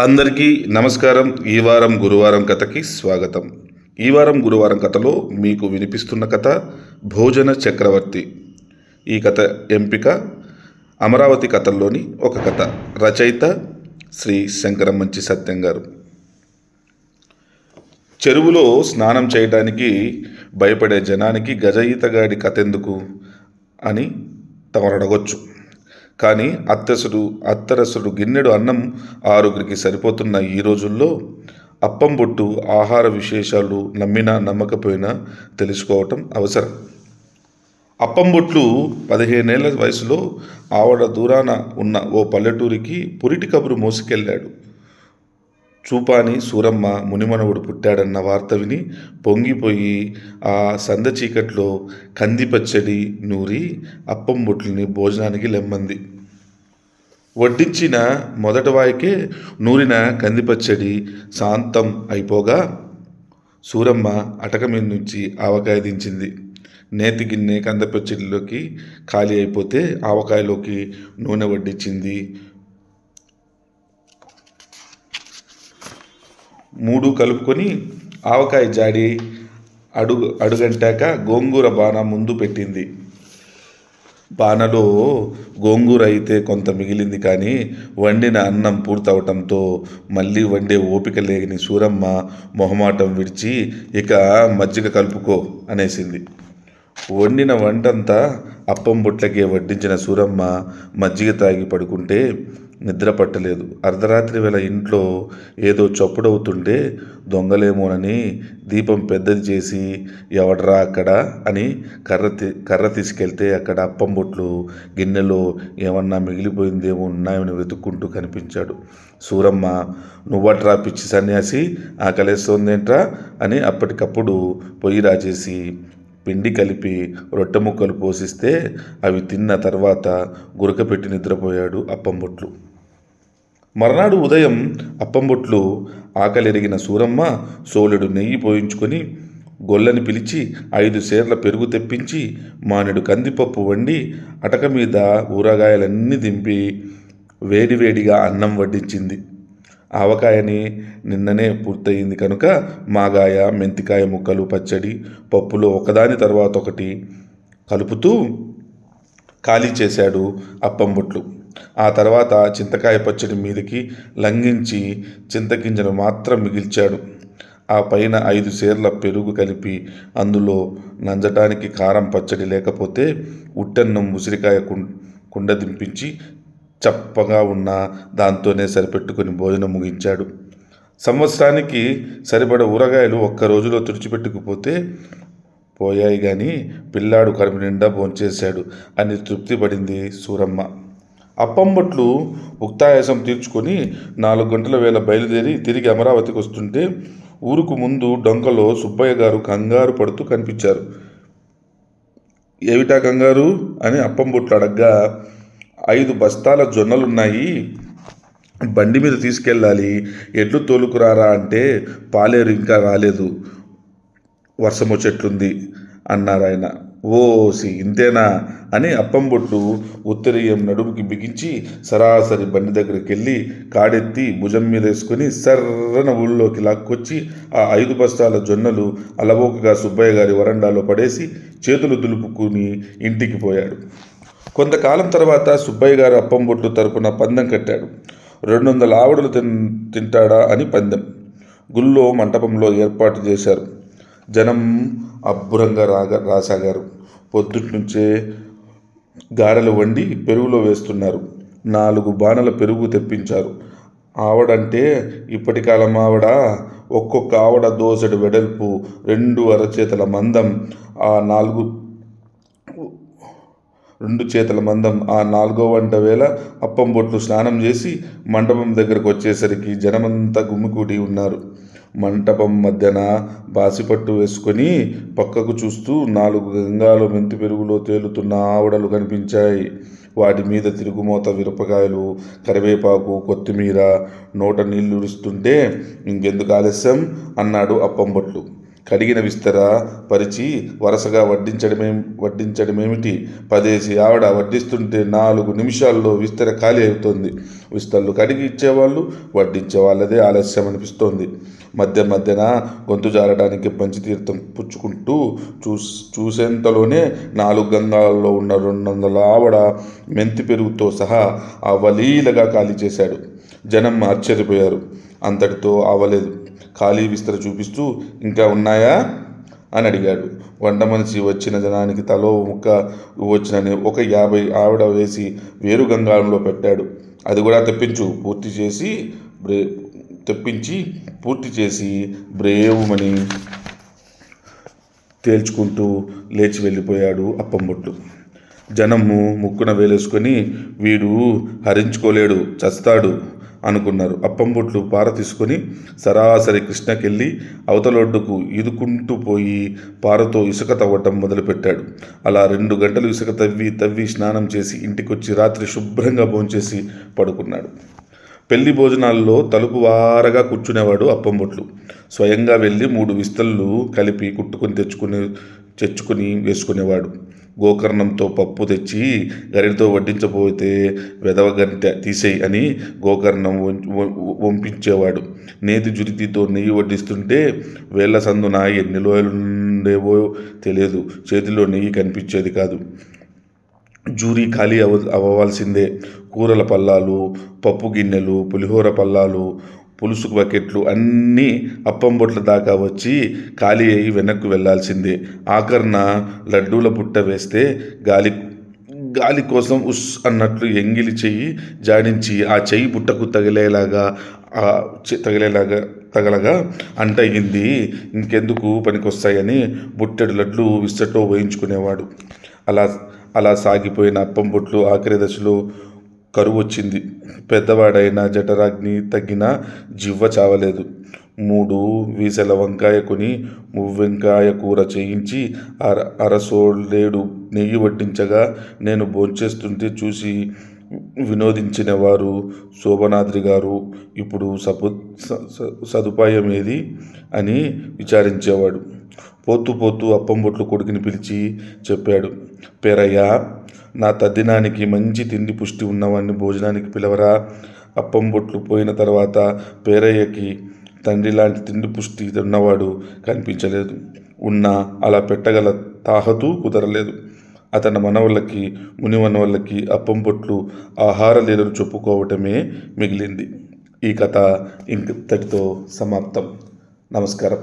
అందరికీ నమస్కారం. ఈ వారం గురువారం కథకి స్వాగతం. ఈ వారం గురువారం కథలో మీకు వినిపిస్తున్న కథ భోజన చక్రవర్తి. ఈ కథ ఎంపిక అమరావతి కథల్లోని ఒక కథ. రచయిత శ్రీ శంకరం మంచి సత్యం గారు. చెరువులో స్నానం చేయడానికి భయపడే జనానికి గజ ఈతగాడి కథ ఎందుకు అని తమరు అడగొచ్చు కానీ అత్తసుడు అత్తరసుడు గిన్నెడు అన్నం ఆరుగురికి సరిపోతున్న ఈ రోజుల్లో అప్పం బొట్టు ఆహార విశేషాలు నమ్మినా నమ్మకపోయినా తెలుసుకోవటం అవసరం. అప్పం బొట్లు పదిహేనేళ్ళ వయసులో ఆవిడ దూరాన ఉన్న ఓ పల్లెటూరికి పురిటి కబురు మోసుకెళ్ళాడు. చూపాని సూరమ్మ మునిమనవుడు పుట్టాడన్న వార్త విని పొంగిపోయి ఆ సంద చీకట్లో కంది పచ్చడి నూరి అప్పం బొట్లని భోజనానికి లెమ్మంది. వడ్డించిన మొదటి వాయికే నూరిన కంది పచ్చడి శాంతం అయిపోగా సూరమ్మ అటక మీద నుంచి ఆవకాయ దించింది. నేతి గిన్నె కంద పచ్చడిలోకి ఖాళీ అయిపోతే ఆవకాయలోకి నూనె వడ్డించింది మూడు కలుపుకొని ఆవకాయ జాడి అడుగు అడుగంటాక గోంగూర బాణ ముందు పెట్టింది. బాణలో గోంగూర అయితే కొంత మిగిలింది కానీ వండిన అన్నం పూర్తవటంతో మళ్ళీ వండే ఓపిక లేని సూరమ్మ మొహమాటం విడిచి ఇక మజ్జిగ కలుపుకో అనేసింది. వండిన వంటంతా అప్పం బుట్లకే వడ్డించిన సూరమ్మ మజ్జిగ తాగి పడుకుంటే నిద్ర పట్టలేదు. అర్ధరాత్రి వేళ ఇంట్లో ఏదో చప్పుడవుతుంటే దొంగలేమోనని దీపం పెద్దది చేసి ఎవడరా అక్కడ అని కర్ర కర్ర తీసుకెళ్తే అక్కడ అప్పం బొట్లు గిన్నెలో ఏమన్నా మిగిలిపోయిందేమో ఉన్నాయని వెతుక్కుంటూ కనిపించాడు. సూరమ్మ నువ్వట్రా పిచ్చి సన్యాసి ఆకలేస్తోందేంట్రా అని అప్పటికప్పుడు పొయ్యి రాజేసి పిండి కలిపి రొట్టె ముక్కలు పోసిస్తే అవి తిన్న తర్వాత గురకపెట్టి నిద్రపోయాడు అప్పంబొట్లు మర్నాడు ఉదయం అప్పంబొట్లు ఆకలిరిగిన సూరమ్మ సోలెడు నెయ్యి పోయించుకొని గొల్లని పిలిచి ఐదు సేర్ల పెరుగు తెప్పించి మానెడు కందిపప్పు వండి అటక మీద ఊరగాయలన్నీ దింపి వేడివేడిగా అన్నం వడ్డించింది. ఆవకాయని నిన్ననే పూర్తయింది కనుక మాగాయ మెంతికాయ ముక్కలు పచ్చడి పప్పులో ఒకదాని తర్వాత ఒకటి కలుపుతూ ఖాళీ చేశాడు అప్పంబొట్లు. ఆ తర్వాత చింతకాయ పచ్చడి మీదకి లంఘించి చింతగింజను మాత్రం మిగిల్చాడు. ఆ పైన ఐదు సేర్ల పెరుగు కలిపి అందులో నంజటానికి కారం పచ్చడి లేకపోతే ఉట్టన్నం ఉసిరికాయ కుండ కుండ దింపించి చప్పగా ఉన్న దాంతోనే సరిపెట్టుకుని భోజనం ముగించాడు. సంవత్సరానికి సరిపడ ఊరగాయలు ఒక్క రోజులో తుడిచిపెట్టుకుపోతే పోయాయి కానీ పిల్లాడు కడుపు నిండా భోంచేశాడు అని తృప్తి పడింది సూరమ్మ. అప్పంబట్లు ఉక్తాయాసం తీర్చుకొని నాలుగు గంటల వేళ బయలుదేరి తిరిగి అమరావతికి వస్తుంటే ఊరుకు ముందు డొంకలో సుబ్బయ్య గారు కంగారు పడుతూ కనిపించారు. ఏమిటా కంగారు? అని అప్పంబొట్లు అడగ్గా ఐదు బస్తాల జొన్నలున్నాయి. బండి మీద తీసుకెళ్ళాలి. ఎడ్లు తోలుకురారా అంటే పాలేరు ఇంకా రాలేదు. వర్షం వచ్చేట్లుంది అన్నారు ఆయన ఓసి ఇంతేనా అని అప్పంబొట్టు ఉత్తరీయం నడుముకి బిగించి సరాసరి బండి దగ్గరికి వెళ్ళి కాడెత్తి భుజం మీద వేసుకుని సర్రన ఊళ్ళోకి లాక్కొచ్చి ఆ ఐదు బస్తాల జొన్నలు అలవోకగా సుబ్బయ్య గారి వరండాలో పడేసి చేతులు దులుపుకుని ఇంటికి పోయాడు. కొంతకాలం తర్వాత సుబ్బయ్య గారు అప్పంబొట్టు తరపున పందెం కట్టాడు. రెండు వందల ఆవుడులు తిన్ తింటాడా అని పందెం. గుళ్ళో మంటపంలో ఏర్పాటు చేశారు. జనం అబ్బురంగా రాగా రాసాగారు. పొద్దుట్నుంచే గారెలు వండి పెరుగులో వేస్తున్నారు. నాలుగు బాణల పెరుగు తెప్పించారు. ఆవడంటే ఇప్పటి కాలం ఆవిడ ఒక్కొక్క ఆవడ దోసెడు వెడల్పు రెండు అరచేతుల మందం ఆ నాలుగు రెండు చేతుల మందం ఆ నాలుగో వంట వేళ అప్పం బొట్లు స్నానం చేసి మండపం దగ్గరకు వచ్చేసరికి జనమంతా గుమ్మికూడి ఉన్నారు. మంటపం మధ్యన బాసిపట్టు వేసుకొని పక్కకు చూస్తూ నాలుగు గంగాలు మెంతి పెరుగులో తేలుతున్న ఆవడలు కనిపించాయి. వాటి మీద తిరుగుమోత మిరపకాయలు కరివేపాకు కొత్తిమీర నోట నీళ్ళు ఇస్తుంటే ఇంకెందుకు ఆలస్యం? అన్నాడు అప్పంబట్లు కడిగిన విస్తర పరిచి వరుసగా వడ్డించడమే వడ్డించడమేమిటి? పదేసి ఆవిడ వడ్డిస్తుంటే నాలుగు నిమిషాల్లో విస్తర ఖాళీ అవుతుంది. విస్తరలు కడిగి ఇచ్చేవాళ్ళు వడ్డించే వాళ్ళదే ఆలస్యం అనిపిస్తోంది. మధ్య మధ్యన గొంతు జారడానికి పంచతీర్థం పుచ్చుకుంటూ చూస్ చూసేంతలోనే నాలుగు గంగాలలో ఉన్న రెండు వందల ఆవిడ మెంతి పెరుగుతో సహా అవలీలగా ఖాళీ చేశాడు. జనం ఆశ్చర్యపోయారు. అంతటితో అవలేదు. ఖాళీ విస్తర చూపిస్తూ ఇంకా ఉన్నాయా? అని అడిగాడు. వంట మనిషి వచ్చిన జనానికి తలో ముక్క వచ్చినని ఒక యాభై ఆవిడ వేసి వేరు గంగాళంలో పెట్టాడు. అది కూడా తెప్పించు పూర్తి చేసి బ్రే తెప్పించి పూర్తి చేసి బ్రేవుమని తేల్చుకుంటూ లేచి వెళ్ళిపోయాడు అప్పంబొట్టు. జనము ముక్కున వేలేసుకొని వీడు హరించుకోలేడు చస్తాడు. అనుకున్నారు. అప్పంబొట్లు పార తీసుకొని సరాసరి కృష్ణకెళ్ళి అవతలొడ్డుకు ఈదుకుంటూ పోయి పారతో ఇసుక తవ్వటం మొదలుపెట్టాడు. అలా రెండు గంటలు ఇసుక తవ్వి తవ్వి స్నానం చేసి ఇంటికొచ్చి రాత్రి శుభ్రంగా భోంచేసి పడుకున్నాడు. పెళ్ళి భోజనాల్లో తలుపు వారగా కూర్చునేవాడు అప్పంబొట్లు స్వయంగా వెళ్ళి మూడు విస్తళ్ళు కలిపి కుట్టుకొని తెచ్చుకుని తెచ్చుకుని వేసుకునేవాడు. గోకర్ణంతో పప్పు తెచ్చి గరిటతో వడ్డించబోతే వెదవ గరిటె తీసేయి అని గోకర్ణం వంపించేవాడు. నేతి జురితితో నెయ్యి వడ్డిస్తుంటే వేళ్ళ సందున ఎన్ని లోయలుండేవో తెలియదు. చేతిలో నెయ్యి కనిపించేది కాదు. జూరీ ఖాళీ అవ అవ్వాల్సిందే. కూరల పల్లాలు పప్పు గిన్నెలు పులిహోర పల్లాలు పులుసు బకెట్లు అన్నీ అప్పం బొట్ల దాకా వచ్చి ఖాళీ అయి వెనక్కు వెళ్ళాల్సిందే ఆఖరణ లడ్డూల బుట్ట వేస్తే గాలి గాలి కోసం ఉస్ అన్నట్లు ఎంగిలి చెయ్యి జాడించి ఆ చెయ్యి బుట్టకు తగిలేలాగా తగిలేలాగా తగలగా అంటయింది ఇంకెందుకు పనికొస్తాయని బుట్టెడు లడ్లు విస్తట్లో వేయించుకునేవాడు. అలా అలా సాగిపోయిన అప్పం బొట్లు ఆఖరి దశలో కరువు వచ్చింది పెద్దవాడైన జఠరాగ్ని తగ్గిన జివ్వ చావలేదు. మూడు వీసెల వంకాయ కొని మువ్వెంకాయ కూర చేయించి అర అరసోలేడు నెయ్యి వడ్డించగా నేను భోంచేస్తుంటే చూసి వినోదించిన వారు శోభనాద్రి గారు ఇప్పుడు సపు స- సదుపాయం ఏది అని విచారించేవాడు. పోతూ పోతూ అప్పంబొట్లు కొడుకుని పిలిచి చెప్పాడు పేరయ్య నా తద్దినానికి మంచి తిండి పుష్టి ఉన్నవాడిని భోజనానికి పిలవరా? అప్పం బొట్లు పోయిన తర్వాత పేరయ్యకి తండ్రి లాంటి తిండి పుష్టి ఉన్నవాడు కనిపించలేదు. ఉన్నా అలా పెట్టగల తాహతూ కుదరలేదు. అతని మనవళ్ళకి ముని అప్పం పొట్లు ఆహార లీలలు చెప్పుకోవటమే మిగిలింది. ఈ కథ ఇంతటితో సమాప్తం. నమస్కారం.